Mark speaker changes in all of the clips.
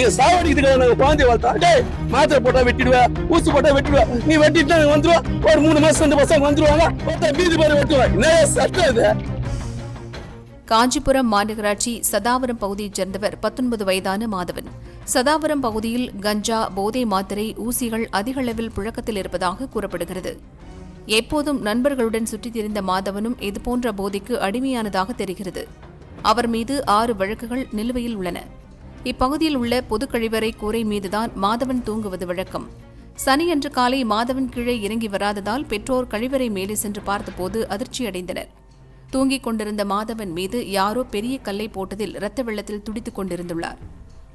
Speaker 1: நீ சாவடிக்கிறதுக்கு நாங்க குழந்தைய வளர்த்தா? டே மாத்திரை போட்டா வெட்டிடுவேன் ஊசி போட்டா வெட்டிடுவேன். நீ வெட்டிட்டு வந்துருவா ஒரு மூணு மாசம் ரெண்டு பசங்க வந்துருவாங்க. ஒருத்தன் வீதி பேர் வெட்டுவாங்க நிறைய சட்டம் இது?
Speaker 2: காஞ்சிபுரம் மாநகராட்சி சதாவரம் பகுதியைச் சேர்ந்தவர் பத்தொன்பது வயதான மாதவன். சதாவரம் பகுதியில் கஞ்சா போதை மாத்திரை ஊசிகள் அதிக அளவில் புழக்கத்தில் இருப்பதாக கூறப்படுகிறது. எப்போதும் நண்பர்களுடன் சுற்றித் திரிந்த மாதவனும் இதுபோன்ற போதைக்கு அடிமையானதாக தெரிகிறது. அவர் மீது ஆறு வழக்குகள் நிலுவையில் உள்ளன. இப்பகுதியில் உள்ள பொது கழிவறை கூரை மீதுதான் மாதவன் தூங்குவது வழக்கம். சனியன்று காலை மாதவன் கீழே இறங்கி வராததால் பெற்றோர் கழிவறை மேலே சென்று பார்த்தபோது அதிர்ச்சியடைந்தனர். தூங்கிக் கொண்டிருந்த மாதவன் மீது யாரோ பெரிய கல்லை போட்டதில் இரத்த வெள்ளத்தில் துடித்துக் கொண்டிருந்துள்ளார்.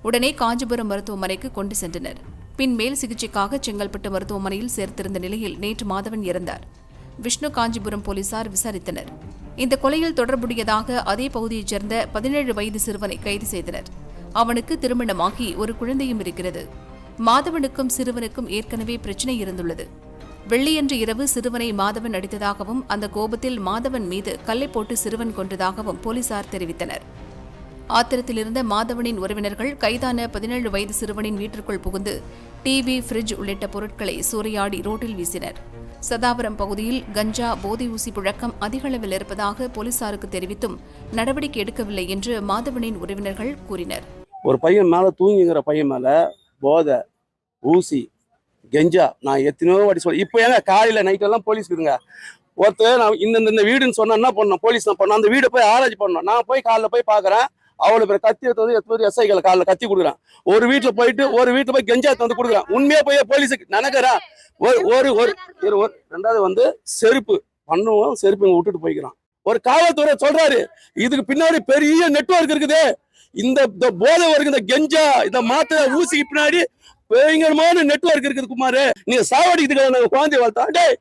Speaker 2: உடனே காஞ்சிபுரம் மருத்துவமனைக்கு கொண்டு சென்றனர். பின் மேல் சிகிச்சைக்காக செங்கல்பட்டு மருத்துவமனையில் சேர்த்திருந்த நிலையில் நேற்று மாதவன் இறந்தார். விஷ்ணு காஞ்சிபுரம் போலீசார் விசாரித்தனர். இந்த கொலையில் தொடர்புடையதாக அதே பகுதியைச் சேர்ந்த பதினேழு வயது சிறுவனை கைது செய்தனர். அவனுக்கு திருமணமாகி ஒரு குழந்தையும் இருக்கிறது. மாதவனுக்கும் சிறுவனுக்கும் ஏற்கனவே பிரச்சனை இருந்துள்ளது. வெள்ளியன்று இரவு சிறுவனை மாதவன் அடித்ததாகவும் அந்த கோபத்தில் மாதவன் மீது கல்லை போட்டு சிறுவன் கொன்றதாகவும் போலீசார் தெரிவித்தனர். ஆத்திரத்தில் இருந்த மாதவனின் உறவினர்கள் கைதான பதினேழு வயது சிறுவனின் வீட்டிற்குள் புகுந்து டிவி ஃப்ரிட்ஜ் உள்ளிட்ட பொருட்களை சூறையாடி ரோட்டில் வீசினர். சதாபுரம் பகுதியில் கஞ்சா போதை ஊசி புழக்கம் அதிகளவில் இருப்பதாக போலீசாருக்கு தெரிவித்தும் நடவடிக்கை எடுக்கவில்லை என்று மாதவனின் உறவினர்கள் கூறினர்.
Speaker 1: ஒரு பையன் மேலே தூங்கிங்கிற பையன் மேலே போதை ஊசி கெஞ்சா நான் எத்தனையோ வாட்டி சொல்ல இப்போ ஏங்க காலையில் நைட்டெல்லாம் போலீஸ் இருக்குங்க. ஒருத்தர் நான் இந்த இந்த- வீடுன்னு சொன்னால் என்ன பண்ணணும்? போலீஸ் நான் பண்ணோம் அந்த வீடை போய் ஆராய்ச்சி பண்ணணும். நான் போய் காலைல போய் பார்க்குறேன் அவ்வளோ பேர் கத்தி எடுத்து வந்து எத்தனை பேர் எஸ்ஐகளை காலில் கத்தி கொடுக்குறேன். ஒரு வீட்டில் போயிட்டு ஒரு வீட்டில் போய் கெஞ்சா எடுத்து வந்து கொடுக்குறேன். உண்மையாக போய் போலீஸுக்கு நினைக்கிறேன். ஒரு ஒரு ஒரு இரு, ஒரு ரெண்டாவது வந்து செருப்பு பண்ணுவோம் செருப்பு விட்டுட்டு போய்க்கிறான். ஒரு காவல்துறை சொல்றாரு இதுக்கு பின்னாடி பெரிய நெட்வொர்க் இருக்குது. இந்த இந்த போதை வருது இந்த கெஞ்சா இந்த மாத்திரை ஊசிக்கு பின்னாடி பயங்கரமான நெட்வொர்க் இருக்குது குமாரு. நீங்க சாவடிக்கிறதுக்கு நாங்க குழந்தைய வளர்த்தா. டேய்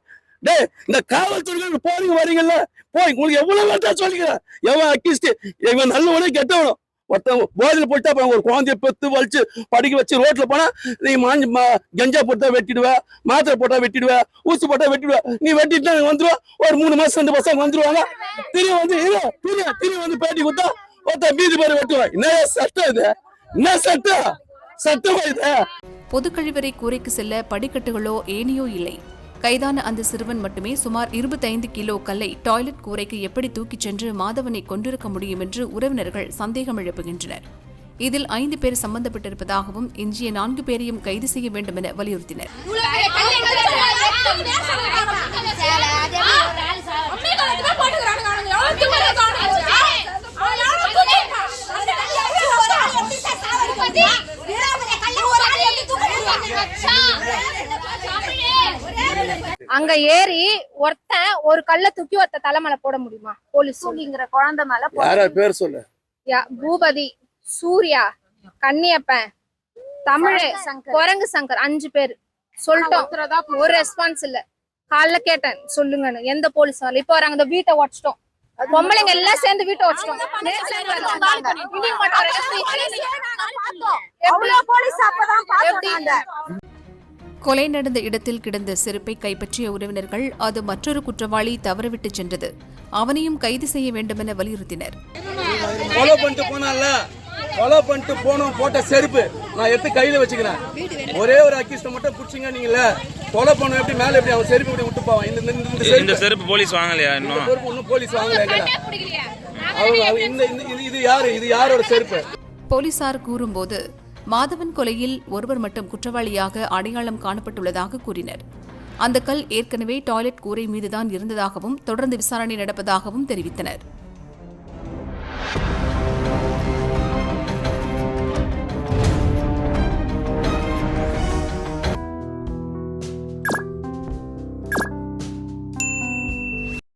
Speaker 1: டேய் இந்த காவல்துறை போறீங்க வரீங்கல்ல போய் உங்களுக்கு எவ்வளவு வேண்டா சொல்லிக்கிறேன் எவன் அக்கிஸ்ட் இவன் நல்லவனே கெட்டவனும் ஒருத்தன் போதில் போட்டு அப்ப ஒரு குழந்தைய பெத்து வலிச்சு படிக்க வச்சு ரோட்ல போனா நீ மாஞ்சி மா- கஞ்சா போட்டா வெட்டிடுவ மாத்திரை போட்டா வெட்டிடுவ ஊசி போட்டா வெட்டிடுவேன் நீ வெட்டிட்டு வந்துருவா ஒரு மூணு மாசம் ரெண்டு பசங்க வந்துருவாங்க. திரும்பி வந்து இரு, திரும்பி திரும்பி வந்து பேட்டி கொடுத்தா ஒருத்தன் மீதி பேர் வெட்டுவேன். என்ன சட்டம் இது? என்ன சட்டம்? சட்டமா இது?
Speaker 2: பொது கழிவறை கூரைக்கு செல்ல படிக்கட்டுகளோ ஏனியோ இல்லை. கைதான அந்த சிறுவன் மட்டுமே சுமார் 25 கிலோ கல்லை டாய்லெட் கூரைக்கு எப்படி தூக்கிச் சென்று மாதவனை கொண்டிருக்க முடியும் என்று உறவினர்கள் சந்தேகம் எழுப்புகின்றனர். இதில் ஐந்து பேர் சம்பந்தப்பட்டிருப்பதாகவும் எஞ்சிய நான்கு பேரையும் கைது செய்ய வேண்டும் என வலியுறுத்தினர்
Speaker 3: அங்க ஏறி ஒருத்தன் ஒரு கல்ல தூக்கி ஒருத்த தலைமையில போட முடியுமா? போலீஸ். சொல்லிங்கிற குழந்தை மேல
Speaker 1: யார் பேர் சொல்லு.
Speaker 3: யா- பூபதி சூர்யா கன்னியப்பன் தமிழ் குரங்கு சங்கர் அஞ்சு பேர். சொல்லிட்டோம். ஒரு ரெஸ்பான்ஸ் இல்ல. காலைல கேட்டேன் சொல்லுங்கன்னு எந்த போலீஸ் வரல இப்போ வராங்க இந்த வீட்டை உடச்சிட்டோம் பொம்பளைங்க எல்லாம் சேர்ந்து வீட்டை மட்டும் எப்படி?
Speaker 2: கொலை நடந்த இடத்தில் கிடந்த செருப்பை கைப்பற்றிய உறவினர்கள் அது மற்றொரு குற்றவாளி தவறவிட்டு சென்றது. அவனையும் கைது செய்ய வேண்டுமென வலியுறுத்தினர்.
Speaker 1: கொலை பண்ணிட்டு போனால கொலை பண்ணிட்டு போனோம் போட்ட செருப்பு. நான் எடுத்து கையில வச்சுக்கிறேன். ஒரே ஒரு அக்கிஸ்ட மட்டும் புடிச்சிங்க நீங்கள கொலை பண்ண எப்படி மேல எப்படி அவன் செருப்பு இப்படி விட்டு போவான் இந்த இந்த- செருப்பு.
Speaker 4: போலீஸ் வாங்கலையா இன்னும்?
Speaker 1: செருப்பு இன்னும் போலீஸ் வாங்கல எங்கல அவங்க இந்த இது யாரு? இது யாரோட செருப்பு?
Speaker 2: போலீசார் கூறும்போது மாதவன் கொலையில் ஒருவர் மட்டும் குற்றவாளியாக அடையாளம் காணப்பட்டுள்ளதாக கூறினர். அந்த கல் ஏற்கனவே டாய்லெட் கூரை மீதுதான் இருந்ததாகவும் தொடர்ந்து விசாரணை நடப்பதாகவும் தெரிவித்தனர்.